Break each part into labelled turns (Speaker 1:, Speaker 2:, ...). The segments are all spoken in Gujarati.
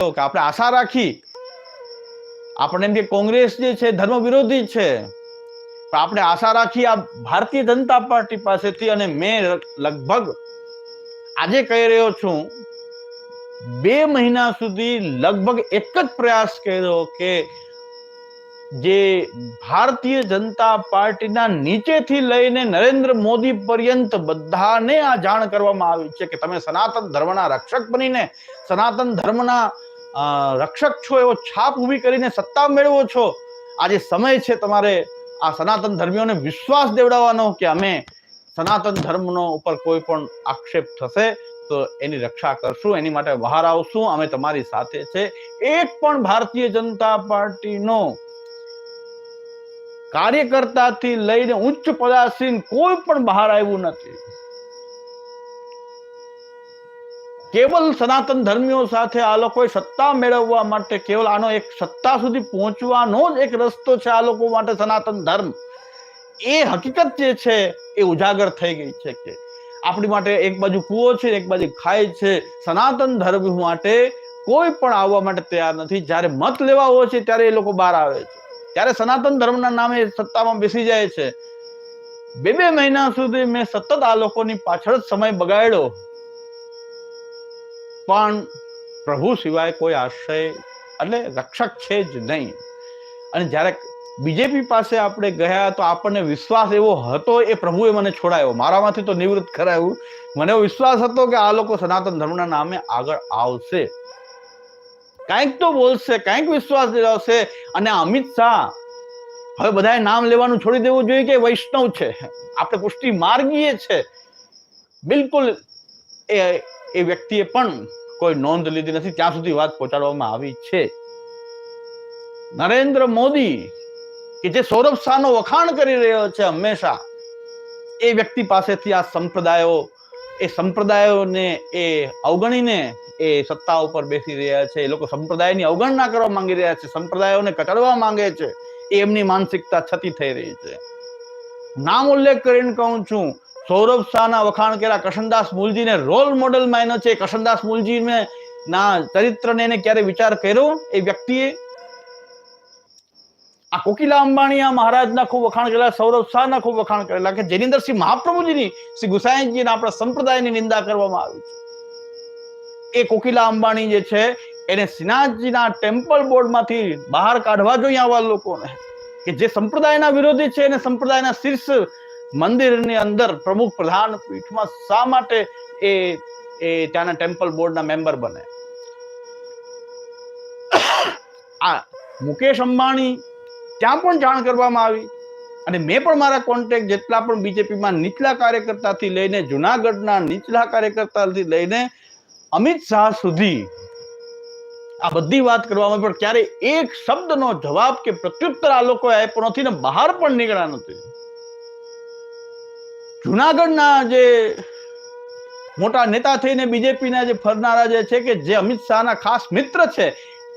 Speaker 1: આપણે આશા રાખી આપણે એમ કે કોંગ્રેસ જે છે, ધર્મ વિરોધી છે. પણ આપણે આશા રાખી આ ભારતીય જનતા પાર્ટી પાસેથી અને મેં લગભગ આજે કહી રહ્યો છું, બે મહિના સુધી લગભગ એક જ પ્રયાસ કર્યો કે જે ભારતીય જનતા પાર્ટીના નીચેથી લઈને નરેન્દ્ર મોદી પર્યંત બધાને આ જાણ કરવામાં આવી છે કે તમે સનાતન ધર્મના રક્ષક બનીને સનાતન ધર્મના રક્ષક છો એવો છાપ ઊભી કરીને સત્તા મેળવો છો? આજે સમય છે તમારે આ સનાતન ધર્મીઓને વિશ્વાસ દેવડાવવાનો કે અમે સનાતન ધર્મનો ઉપર કોઈ પણ આક્ષેપ થશે તો એની રક્ષા કરશું, એની માટે બહાર આવશું, અમે તમારી સાથે છે. એક પણ ભારતીય જનતા પાર્ટીનો કાર્યકર્તાથી લઈને ઉચ્ચ પદાસીન કોઈ પણ બહાર આવ્યું નથી. કેવલ સનાતન ધર્મીઓ સાથે આ લોકોએ સત્તા મેળવવા માટે કેવલ આનો એક સત્તા સુધી પહોંચવાનો જ એક રસ્તો છે આ લોકો માટે સનાતન ધર્મ. એ હકીકત જે છે એ ઉજાગર થઈ ગઈ છે કે આપણી માટે એક બાજુ કૂવો છે, એક બાજુ ખાય છે. સનાતન ધર્મ માટે કોઈ પણ આવવા માટે તૈયાર નથી. જ્યારે મત લેવા હોય છે ત્યારે એ લોકો બહાર આવે છે. ત્યારે સનાતન ધર્મના નામે સત્તામાં બેસી જાય છે. બે બે મહિના સુધી મેં સતત આ લોકોની પાછળ જ સમય બગાડ્યો. પણ પ્રભુ સિવાય કોઈ આશ્રય એટલે રક્ષક છે જ નહીં. અને જ્યારે બીજેપી પાસે આપણે ગયા તો આપણને વિશ્વાસ એવો હતો એ પ્રભુએ મને છોડાયો. મારામાંથી તો નિવૃત્ત કરાયું. મને એવો વિશ્વાસ હતો કે આ લોકો સનાતન ધર્મના નામે આગળ આવશે. કાંઈક તો બોલશે, કાંઈક વિશ્વાસ દિલાવશે અને અમિત શાહ, હવે બધાએ નામ લેવાનું છોડી દેવું જોઈએ કે વૈષ્ણવ છે. આપણે પુષ્ટિ માર્ગીય છે. બિલકુલ એ એ વ્યક્તિએ પણ કોઈ નોંધ લીધી નથી, ત્યાં સુધી વાત પહોંચાડવામાં આવી છે. નરેન્દ્ર મોદી, કે જે સૌરભ શાહનો વખાણ કરી રહ્યો છે હંમેશા, એ વ્યક્તિ પાસેથી આ સંપ્રદાયો, એ સંપ્રદાયોને એ અવગણીને એ સત્તા ઉપર બેસી રહ્યા છે. એ લોકો સંપ્રદાયની અવગણના કરવા માંગી રહ્યા છે, સંપ્રદાયોને કચડવા માંગે છે. એ એમની માનસિકતા છતી થઈ રહી છે. નામ ઉલ્લેખ કરીને કહું છું સૌરભ શાહના વખાણ કર્યા કશનદાસ મૂલજીને રોલ મોડલ માન્યો છે. કશનદાસ મૂલજીને ના ચરિત્રને એને ક્યારે વિચાર કર્યો? એ વ્યક્તિએ આ કોકિલા અંબાણી મહારાજના ખૂબ વખાણ કરેલા સૌરભ શાહના ખૂબ વખાણ કરેલા કે જેની અંદર શ્રી મહાપ્રભુજીની, શ્રી ગુસાઈજીના આપણા સંપ્રદાયની નિંદા કરવામાં આવી છે. એ કોકિલા અંબાણી જે છે, એને શ્રીનાથજીના ટેમ્પલ બોર્ડમાંથી બહાર કાઢવા જોઈએ આવા લોકોને. કે જે સંપ્રદાયના વિરોધી છે, એને સંપ્રદાયના શીર્ષ મંદિરની અંદર પ્રમુખ પ્રધાન પીઠમાં શા માટે એ એ ત્યાંના ટેમ્પલ બોર્ડના મેમ્બર બને? આ મુકેશ અંબાણી ત્યાં પણ જાણ કરવામાં આવી અને મેં પણ મારા કોન્ટેક્ટ જેટલા પણ બીજેપીમાં નીચલા કાર્યકર્તાથી લઈને જુનાગઢના નીચલા કાર્યકર્તાથી લઈને અમિત શાહ સુધી આ બધી વાત કરવામાં પણ ક્યારે એક શબ્દનો જવાબ કે પ્રત્યુત્તર આ લોકોએ આપ્યો નથી ને બહાર પણ નીકળ્યા નથી. જુનાગઢના જે મોટા નેતા થઈને બીજેપીના જે ફરનારા જે છે કે જે અમિત શાહના ખાસ મિત્ર છે,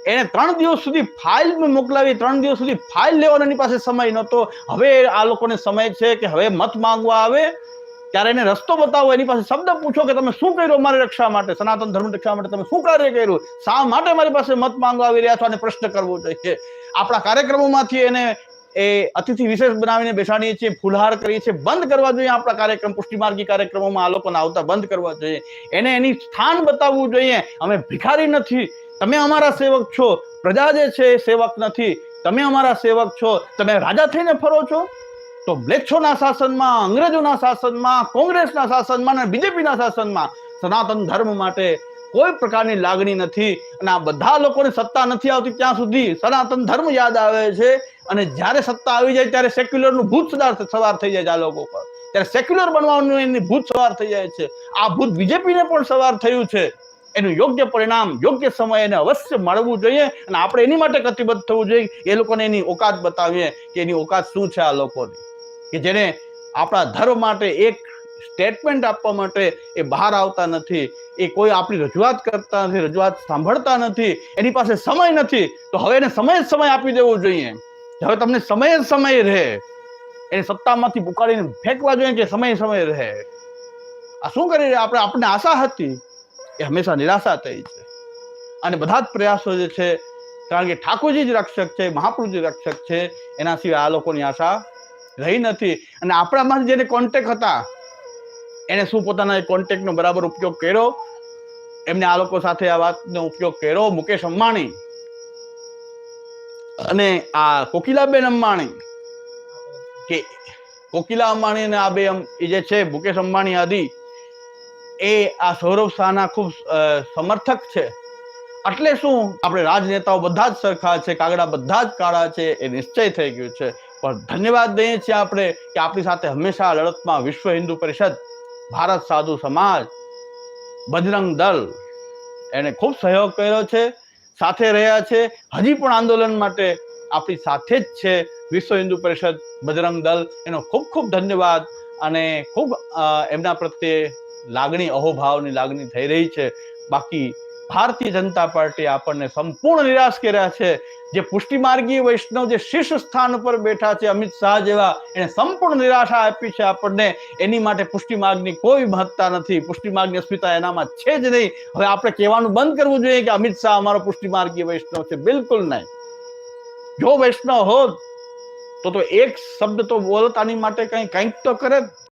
Speaker 1: એને ત્રણ દિવસ સુધી ફાઇલ મોકલાવી, ત્રણ દિવસ સુધી ફાઇલ લેવાનો પાસે સમય નહોતો. હવે આ લોકોને સમય છે કે હવે મત માંગવા આવે, ત્યારે એને રસ્તો બતાવો, એની પાસે શબ્દ પૂછો કે તમે શું કર્યું મારી રક્ષા માટે, સનાતન ધર્મ રક્ષા માટે તમે શું કાર્ય કર્યું? શા માટે મારી પાસે મત માંગવા આવી રહ્યા છો? અને પ્રશ્ન કરવો જોઈએ. આપણા કાર્યક્રમોમાંથી એને એ અતિથિ વિશેષ બનાવીને બેસાડીએ છીએ, ફુલહાર કરીએ છીએ, બંધ કરવા જોઈએ આપણા કાર્યક્રમ, પુષ્ટિમાર્ગી કાર્યક્રમોમાં આ લોકોને આવતા બંધ કરવા જોઈએ. એને એની સ્થાન બતાવવું જોઈએ. અમે ભિખારી નથી. તમે અમારા સેવક છો. પ્રજા જે છે એ સેવક નથી. તમે અમારા સેવક છો. તમે રાજા થઈને ફરો છો. તો બ્લેક્ષોના શાસનમાં, અંગ્રેજોના શાસનમાં, કોંગ્રેસના શાસનમાં અને બીજેપીના શાસનમાં સનાતન ધર્મ માટે કોઈ પ્રકારની લાગણી નથી અને આ બધા લોકોને સત્તા નથી આવતી ત્યાં સુધી સનાતન ધર્મ યાદ આવે છે અને જ્યારે સત્તા આવી જાય ત્યારે સેક્યુલરનું ભૂત સુધાર સવાર થઈ જાય છે આ લોકો પર ત્યારે સેક્યુલર બનવાનું એની ભૂત સવાર થઈ જાય છે. આ ભૂત બીજેપીને પણ સવાર થયું છે. એનું યોગ્ય પરિણામ, યોગ્ય સમય એને અવશ્ય મળવું જોઈએ અને આપણે એની માટે કટિબદ્ધ થવું જોઈએ એ લોકોને એની ઓકાત બતાવીએ કે એની ઓકાત શું છે આ લોકોની. કે જેને આપણા ધર્મ માટે એક સ્ટેટમેન્ટ આપવા માટે એ બહાર આવતા નથી. એ કોઈ આપણી રજૂઆત કરતા નથી, રજૂઆત સાંભળતા નથી, એની પાસે સમય નથી, તો હવે એને સમય સમય આપી દેવો જોઈએ. હવે તમને સમય જ સમય રહે. એને સત્તામાંથી પુકારીને ફેંકવા જોઈએ કે સમય સમય રહે. આ શું કરી રહ્યા? આપણે આપણને આશા હતી એ હંમેશા નિરાશા થઈ છે. અને બધા જ પ્રયાસો જે છે, કારણ કે ઠાકોરજી જ રક્ષક છે મહાપુરુષ રક્ષક છે, એના સિવાય આ લોકોની આશા રહી નથી. અને આપણામાં જેને કોન્ટેક હતા એને શું પોતાના કોન્ટેક્ટનો બરાબર ઉપયોગ કર્યો? એમને આ લોકો સાથે આ વાતનો ઉપયોગ કર્યો? મુકેશ અંબાણી અને આ કોકિલાબેન અંબાણી કે કોકિલા અંબાણી અને આ બે જે છે, મુકેશ અંબાણી આદિ, એ આ સૌરભ શાહના ખૂબ સમર્થક છે. એટલે શું? આપણે રાજનેતાઓ બધા જ સરખા છે, કાગડા બધા જ કાળા છે, એ નિશ્ચય થઈ ગયું છે. પણ ધન્યવાદ દઈએ છીએ આપણે કે આપણી સાથે હંમેશા લડતમાં વિશ્વ હિન્દુ પરિષદ ભારત સાધુ સમાજ, બજરંગ દળ એને ખૂબ સહયોગ કર્યો છે, સાથે રહ્યા છે. હજી પણ આંદોલન માટે આપણી સાથે જ છે વિશ્વ હિન્દુ પરિષદ બજરંગ દળ એનો ખૂબ ખૂબ ધન્યવાદ અને ખૂબ એમના પ્રત્યે લાગણી, અહોભાવની લાગણી થઈ રહી છે. બાકી ભારતીય જનતા પાર્ટી આપણને સંપૂર્ણ નિરાશ કર્યા છે. જે પુષ્ટિમાર્ગી વૈષ્ણવ જે શીર્ષ સ્થાન પર બેઠા છે અમિત શાહ જેવા, એને સંપૂર્ણ નિરાશા આપી છે આપણને. એની માટે પુષ્ટિમાર્ગની કોઈ મહત્તા નથી. પુષ્ટિમાર્ગની અસ્મિતા એનામાં છે જ નહીં. હવે આપણે કહેવાનું બંધ કરવું જોઈએ કે અમિત શાહ અમારો પુષ્ટિમાર્ગી વૈષ્ણવ છે. બિલકુલ નહીં. જો વૈષ્ણવ હોત, તો તો એક શબ્દ તો બોલતાની માટે કંઈ કંઈક તો કરે.